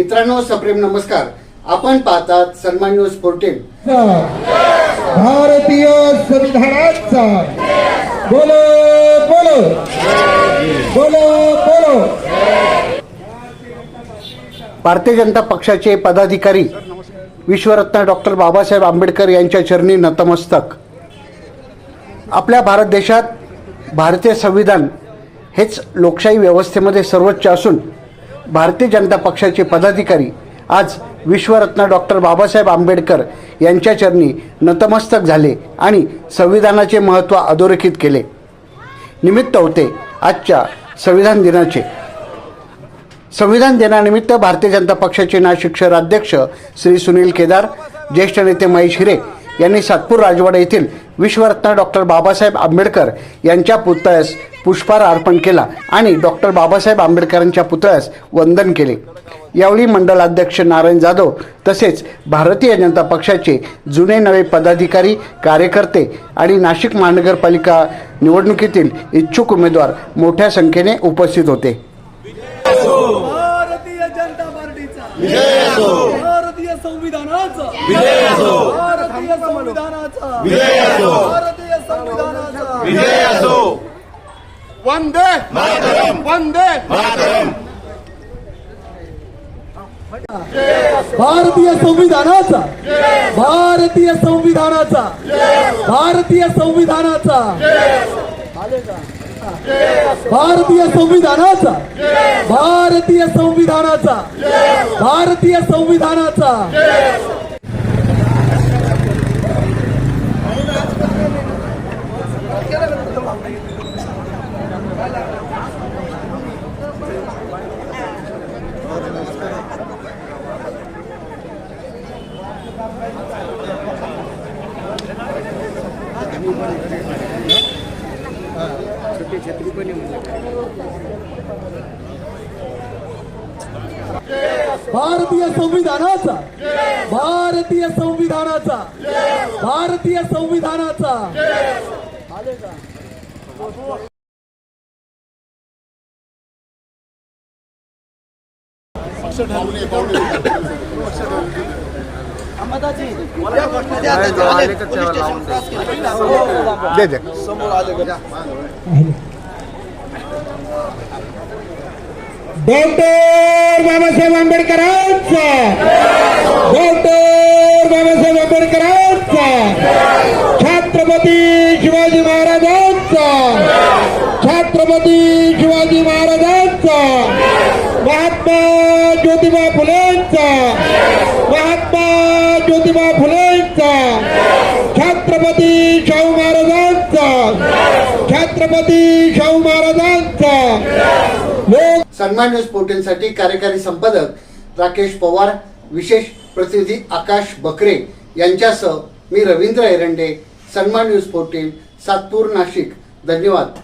मित्रांनो सप्रेम नमस्कार. आपण पाहतात सन्मान न्यूज फोर्टीन भारतीय संविधानाचा. बोलो बोलो. बोलो बोलो. भारतीय जनता पक्षाचे पदाधिकारी विश्वरत्न डॉक्टर बाबासाहेब आंबेडकर यांच्या चरणी नतमस्तक. आपल्या भारत देशात भारतीय संविधान हेच लोकशाही व्यवस्थेमध्ये सर्वोच्च असून भारतीय जनता पक्षाचे पदाधिकारी आज विश्वरत्न डॉक्टर बाबासाहेब आंबेडकर यांच्या चरणी नतमस्तक झाले आणि संविधानाचे महत्त्व अधोरेखित केले. निमित्त होते आजच्या संविधान दिनाचे. संविधान दिनानिमित्त भारतीय जनता पक्षाचे नाशिक शहराध्यक्ष श्री सुनील केदार ज्येष्ठ नेते महेश हिरे यांनी सातपूर राजवाडा येथील विश्वरत्न डॉक्टर बाबासाहेब आंबेडकर यांच्या पुतळ्यास पुष्पहार अर्पण केला आणि डॉक्टर बाबासाहेब आंबेडकरांच्या पुतळ्यास वंदन केले. यावेळी मंडलाध्यक्ष नारायण जाधव तसेच भारतीय जनता पक्षाचे जुने नवे पदाधिकारी कार्यकर्ते आणि नाशिक महानगरपालिका निवडणुकीतील इच्छुक उमेदवार मोठ्या संख्येने उपस्थित होते. भारतीय जनता पार्टीचा विजय असो. भारतीय संविधानाचा विजय असो. भारतीय संविधानाचा. विजय असो. भारतीय संविधानाचा. विजय असो. वंदे वंदे भारतीय संविधानाचा. भारतीय संविधानाचा. भारतीय संविधानाचा. भारतीय संविधानाचा. भारतीय संविधानाचा. भारतीय संविधानाचा. भारतीय संविधानाचा भारतीय संविधानाचा भारतीय संविधानाचा. दे दे डॉक्टर बाबासाहेब आंबेडकरांचा। डॉक्टर बाबासाहेब आंबेडकरांचा। छत्रपती शिवाजी महाराजांचा। छत्रपती शिवाजी महाराजांचा। महात्मा ज्योतिबा फुलेंचा महात्मा ज्योतिबा फुलेंचा छत्रपती शाहू महाराजांचा. छत्रपती शाहू महाराजांचा. लोक सन्मान न्यूज फोर्टीनसाठी कार्यकारी संपादक राकेश पवार विशेष प्रतिनिधी आकाश बकरे यांच्यासह मी रवींद्र एरंडे सन्मान न्यूज फोर्टीन सातपूर नाशिक. धन्यवाद.